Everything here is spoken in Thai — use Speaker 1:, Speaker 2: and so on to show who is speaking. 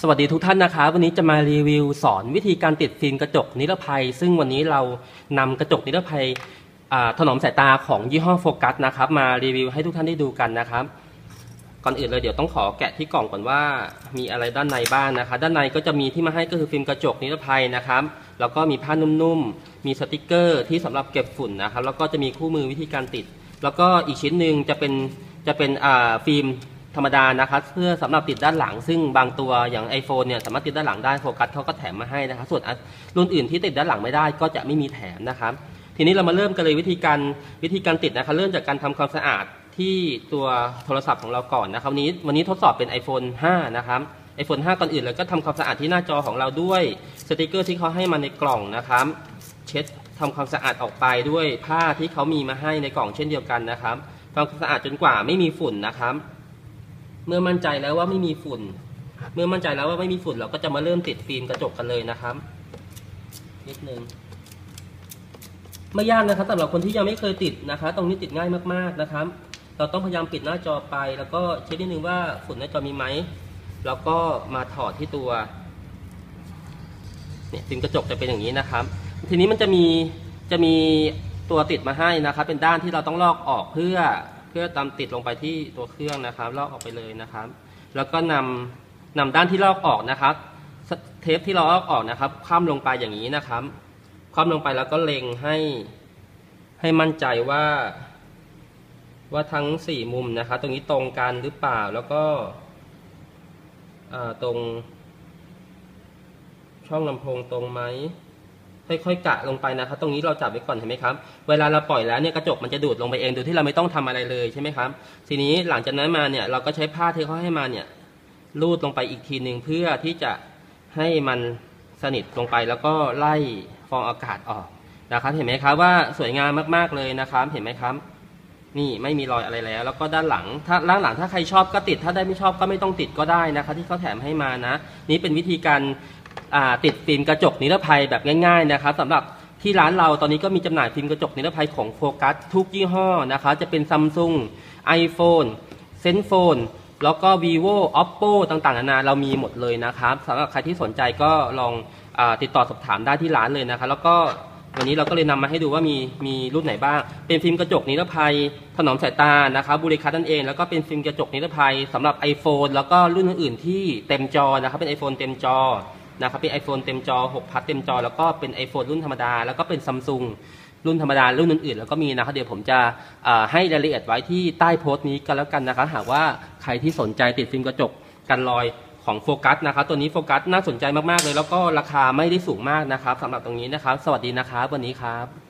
Speaker 1: สวัสดีทุกท่านนะครับวันนี้จะมารีวิวสอนวิธีการติดฟิล์มกระจกนิรภัย ซึ่งวันนี้เรานำกระจกนิรภัยถนอมสายตาของยี่ห้อโฟกัสนะครับมารีวิวให้ทุกท่านได้ดูกันนะครับ ก่อนอื่นเลยเดี๋ยวต้องขอแกะที่กล่องก่อนว่ามีอะไรด้านในบ้างนะครับด้านในก็จะมีที่มาให้ก็คือฟิล์มกระจกนิรภัยนะครับ แล้วก็มีผ้านุ่มๆ มีสติกเกอร์ที่สำหรับเก็บฝุ่นนะครับ แล้วก็จะมีคู่มือวิธีการติด แล้วก็อีกชิ้นหนึ่งจะเป็นจะเป็นฟิล์ม ธรรมดานะครับเพื่อสำหรับติดด้านหลัง ซึ่งบางตัวอย่าง iPhone เนี่ยสามารถติดด้านหลังได้โฟกัสเขาก็แถมมาให้นะครับส่วนรุ่นอื่นที่ติดด้านหลังไม่ได้ก็จะไม่มีแถมนะครับ ทีนี้เรามาเริ่มกันเลยวิธีการวิธีการติดนะครับเริ่มจากการทำความสะอาดที่ตัวโทรศัพท์ของเราก่อนนะครับวันนี้วันนี้ทดสอบเป็น iPhone 5 นะครับ iPhone 5 ก่อนอื่นเลยก็ทำความสะอาดที่หน้าจอของเราด้วยสติกเกอร์ที่เขาให้มาในกล่องนะครับ เช็ดทำความสะอาดออกไปด้วยผ้าที่เขามีมาให้ในกล่องเช่นเดียวกันนะครับทำความสะอาดจนกว่าไม่มีฝุ่นนะครับ เมื่อมั่นใจแล้วว่าไม่มีฝุ่น เมื่อมั่นใจแล้วว่าไม่มีฝุ่น เราก็จะมาเริ่มติดฟิล์มกระจกกันเลยนะครับ นิดนึงไม่ยากนะครับสำหรับคนที่ยังไม่เคยติดนะครับตรงนี้ติดง่ายมากๆนะครับ เราต้องพยายามปิดหน้าจอไป แล้วก็เช็คนิดนึงว่าฝุ่นหน้าจอมีไหมแล้วก็มาถอดที่ตัวเนี่ยฟิล์มกระจกจะเป็นอย่างนี้นะครับ ทีนี้มันจะมีจะมีตัวติดมาให้นะครับ เป็นด้านที่เราต้องลอกออกเพื่อ พื่อตามติดลงไปที่ตัวเครื่องนะครับลอกออกไปเลยนะครับ แล้วก็นำนำด้านที่ลอกออกนะครับ เทปที่เราลอกออกนะครับ คว่ำลงไปอย่างนี้นะครับ คว่ำลงไปแล้วก็เล็งให้ให้มั่นใจว่า ว่าทั้งสี่มุมนะครับ ตรงนี้ตรงกันหรือเปล่าแล้วก็ตรงช่องลำโพงตรงไหม ค่อยๆกะลงไปนะครับ ตรงนี้เราจับไว้ก่อนเห็นไหมครับ เวลาเราปล่อยแล้วเนี่ยกระจกมันจะดูดลงไปเองโดยที่เราไม่ต้องทำอะไรเลยใช่ไหมครับ ทีนี้หลังจากนั้นมาเนี่ยเราก็ใช้ผ้าที่เขาให้มาเนี่ยลูดลงไปอีกทีหนึ่งเพื่อที่จะให้มันสนิทลงไปแล้วก็ไล่ฟองอากาศออกนะครับ เห็นไหมครับว่าสวยงามมากๆเลยนะครับ เห็นไหมครับ นี่ไม่มีรอยอะไรแล้ว แล้วก็ด้านหลัง ถ้าด้านหลังถ้าใครชอบก็ติด ถ้าได้ไม่ชอบก็ไม่ต้องติดก็ได้นะครับที่เขาแถมให้มานะ นี่เป็นวิธีการ ติดฟิล์มกระจกนิรภัยแบบง่ายๆนะครับสำหรับที่ร้านเราตอนนี้ก็มีจำหน่ายฟิล์มกระจกนิรภัยของโฟกัสทุกยี่ห้อนะครับจะเป็นซัมซุงไอโฟนเซนโฟนแล้วก็ vivo oppo ต่างๆนานาเรามีหมดเลยนะครับสำหรับใครที่สนใจก็ลองอติดต่อสอบถามได้ที่ร้านเลยนะครับแล้วก็วันนี้เราก็เลยนำมาให้ดูว่ามีมีรุ่นไหนบ้าง เป็นฟิล์มกระจกนิรภัยถนอมสายตานะครับบริคัตนั่นเอง แล้วก็เป็นฟิล์มกระจกนิรภัยสำหรับ iPhone แล้วก็รุ่นอื่นๆที่เต็มจอนะครับเป็น iPhone เต็มจอ นะครับเป็น iPhone เต็มจอ6พัทเต็มจอ แล้วก็เป็น iPhone รุ่นธรรมดา แล้วก็เป็นซัมซุงรุ่นธรรมดา รุ่นอื่นๆ แล้วก็มีนะครับเดี๋ยวผมจะให้รายละเอียดไว้ที่ใต้โพสต์นี้กันแล้วกันนะครับหากว่าใครที่สนใจติดฟิล์มกระจกกันรอยของโฟกัสนะครับตัวนี้โฟกัสน่าสนใจมากๆเลย แล้วก็ราคาไม่ได้สูงมากนะครับสำหรับตรงนี้นะครับ สวัสดีนะครับวันนี้ครับ